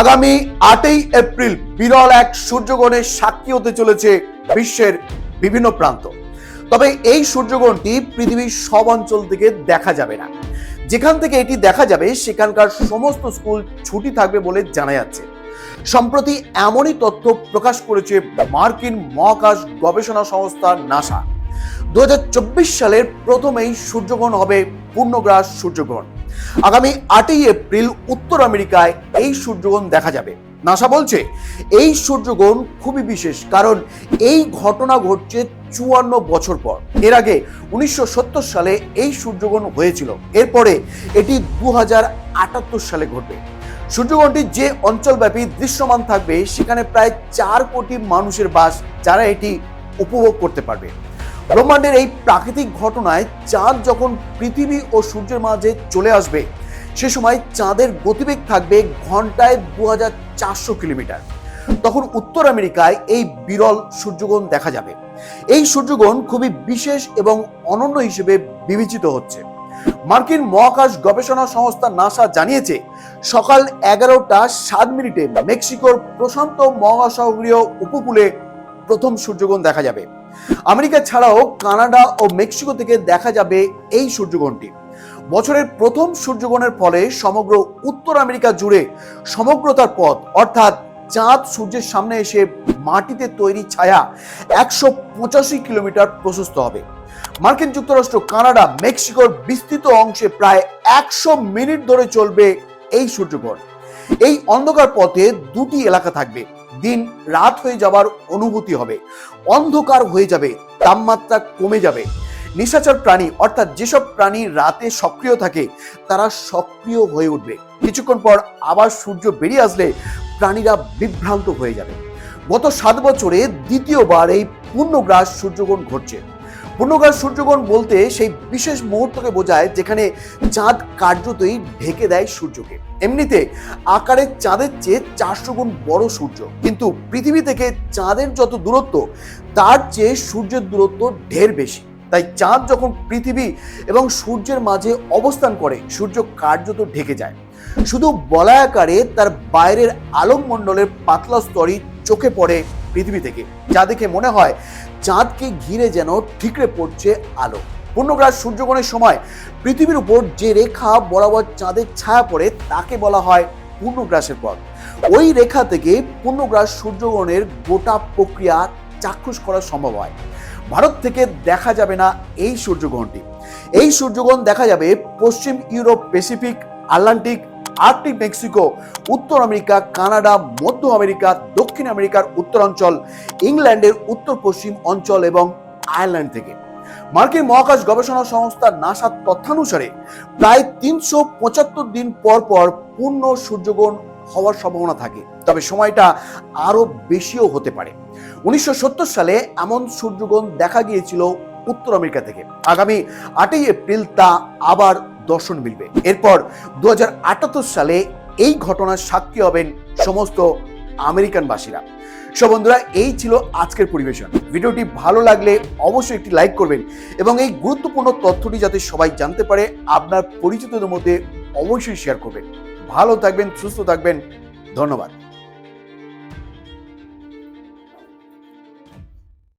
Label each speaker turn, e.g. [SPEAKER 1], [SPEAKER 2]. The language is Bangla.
[SPEAKER 1] আগামী আটই এপ্রিল বিরল এক সূর্যগ্রহণের সাক্ষী হতে চলেছে বিশ্বের বিভিন্ন প্রান্ত। তবে এই সূর্যগ্রহণটি পৃথিবীর সব অঞ্চল থেকে দেখা যাবে না। যেখান থেকে এটি দেখা যাবে, সেখানকার সমস্ত স্কুল ছুটি থাকবে বলে জানা যাচ্ছে। সম্প্রতি এমনই তথ্য প্রকাশ করেছে মার্কিন মহাকাশ গবেষণা সংস্থা নাসা। দু হাজার চব্বিশ সালের প্রথমেই সূর্যগ্রহণ হবে পূর্ণগ্রাস সূর্যগ্রহণ। আগামী আটই এপ্রিল উত্তর আমেরিকায় এই সূর্যগ্রহণ দেখা যাবে। নাসা বলছে, এই সূর্যগ্রহণ খুবই বিশেষ কারণ এই ঘটনা ঘটছে চুয়ান্ন বছর পর। এর আগে উনিশশো সত্তর সালে এই সূর্যগ্রহণ হয়েছিল। এরপরে এটি দু হাজার আটাত্তর সালে ঘটবে। সূর্যগ্রহণটি যে অঞ্চলব্যাপী দৃশ্যমান থাকবে, সেখানে প্রায় চার কোটি মানুষের বাস যারা এটি উপভোগ করতে পারবে। ব্রহ্মাণ্ডের এই প্রাকৃতিক ঘটনায় চাঁদ যখন পৃথিবী ও সূর্যের মাঝে চলে আসবে, সে সময় চাঁদের গতিবেগ থাকবে ঘন্টায় দু কিলোমিটার। তখন উত্তর আমেরিকায় এই বিরল সূর্যগ্রহণ দেখা যাবে। এই সূর্যগ্রহণ খুবই বিশেষ এবং অনন্য হিসেবে বিবেচিত হচ্ছে। মার্কিন মহাকাশ গবেষণা সংস্থা নাসা জানিয়েছে, সকাল এগারোটা সাত মিনিটে মেক্সিকোর প্রশান্ত মহাসাগরীয় উপকূলে প্রথম সূর্যগ্রহণ দেখা যাবে। আমেরিকা ছাড়াও কানাডা ও মেক্সিকো থেকে দেখা যাবে এই সূর্যগ্রহণটি। বছরের প্রথম সূর্যগ্রহণের ফলে সমগ্র উত্তর আমেরিকা জুড়ে সমগ্রতার পথ, অর্থাৎ চাঁদ সূর্যের সামনে এসে মাটিতে তৈরি ছায়া একশো পঁচাশি কিলোমিটার প্রশস্ত হবে। মার্কিন যুক্তরাষ্ট্র, কানাডা, মেক্সিকোর বিস্তৃত অংশে প্রায় একশো মিনিট ধরে চলবে এই সূর্যগ্রহণ। এই অন্ধকার পথে দুটি এলাকা থাকবে দিন রাত হয়ে যাবার অনুভূতি হবে। অন্ধকার হয়ে যাবে, তাপমাত্রা কমে যাবে। নিশাচর প্রাণী, অর্থাৎ যেসব প্রাণী রাতে সক্রিয় থাকে, তারা সক্রিয় হয়ে উঠবে। কিছুক্ষণ পর আবার সূর্য বেরিয়ে আসলে প্রাণীরা বিভ্রান্ত হয়ে যাবে। গত সাত বছরে দ্বিতীয়বার এই পূর্ণগ্রাস সূর্যগ্রহণ ঘটছে। পূর্ণগ্রাস সূর্যগ্রহণ বলতে সেই বিশেষ মুহূর্তকে বোঝায় যেখানে চাঁদ কার্যতই ঢেকে দেয় সূর্যকে। এমনিতে আকারে চাঁদের চেয়ে চারশো গুণ বড় সূর্য। কিন্তু পৃথিবী থেকে চাঁদের যত দূরত্ব, তার চেয়ে সূর্যের দূরত্ব ঢের বেশি। তাই চাঁদ যখন পৃথিবী এবং সূর্যের মাঝে অবস্থান করে, সূর্য কার্যত ঢেকে যায়। শুধু বলায়াকারে তার বাইরের আলোকমণ্ডলের পাতলা স্তরই চোখে পড়ে পৃথিবী থেকে। যা দেখে মনে হয় চাঁদকে ঘিরে যেন ঠিকরে পড়ছে আলো। পূর্ণগ্রাস সূর্যগ্রহণের সময় পৃথিবীর উপর যে রেখা বরাবর চাঁদের ছায়া পড়ে, তাকে বলা হয় পূর্ণগ্রাসের পথ। ওই রেখা থেকে পূর্ণগ্রাস সূর্যগ্রহণের গোটা প্রক্রিয়া চাক্ষুষ করা সম্ভব হয়। ভারত থেকে দেখা যাবে না এই সূর্যগ্রহণটি। এই সূর্যগ্রহণ দেখা যাবে পশ্চিম Europe, Pacific, Atlantic Arctic Mexico, উত্তর আমেরিকা, কানাডা, মধ্য আমেরিকা, দক্ষিণ আমেরিকার উত্তরাঞ্চল, ইংল্যান্ডের উত্তর পশ্চিম অঞ্চল এবং আয়ারল্যান্ড থেকে। মার্কিন মহাকাশ গবেষণা সংস্থা নাসার তথ্যানুসারে প্রায় তিনশো পঁচাত্তর দিন পর পর পূর্ণ সূর্যগ্রহণ হওয়ার সম্ভাবনা থাকে, তবে সময়টা আরও বেশিও হতে পারে। উনিশশো সত্তর সালে এমন সূর্যগ্রহণ দেখা গিয়েছিল উত্তর আমেরিকা থেকে। আগামী আটই এপ্রিল তা আবার দর্শন মিলবে। এরপর দু হাজার আটাত্তর সালে এই ঘটনার সাক্ষী হবেন সমস্ত আমেরিকানবাসীরা। সব বন্ধুরা, এই ছিল আজকের পরিবেশন। ভিডিওটি ভালো লাগলে অবশ্যই একটি লাইক করবেন এবং এই গুরুত্বপূর্ণ তথ্যটি যাতে সবাই জানতে পারে, আপনার পরিচিতদের মধ্যে অবশ্যই শেয়ার করবেন। ভালো থাকবেন, সুস্থ থাকবেন। ধন্যবাদ।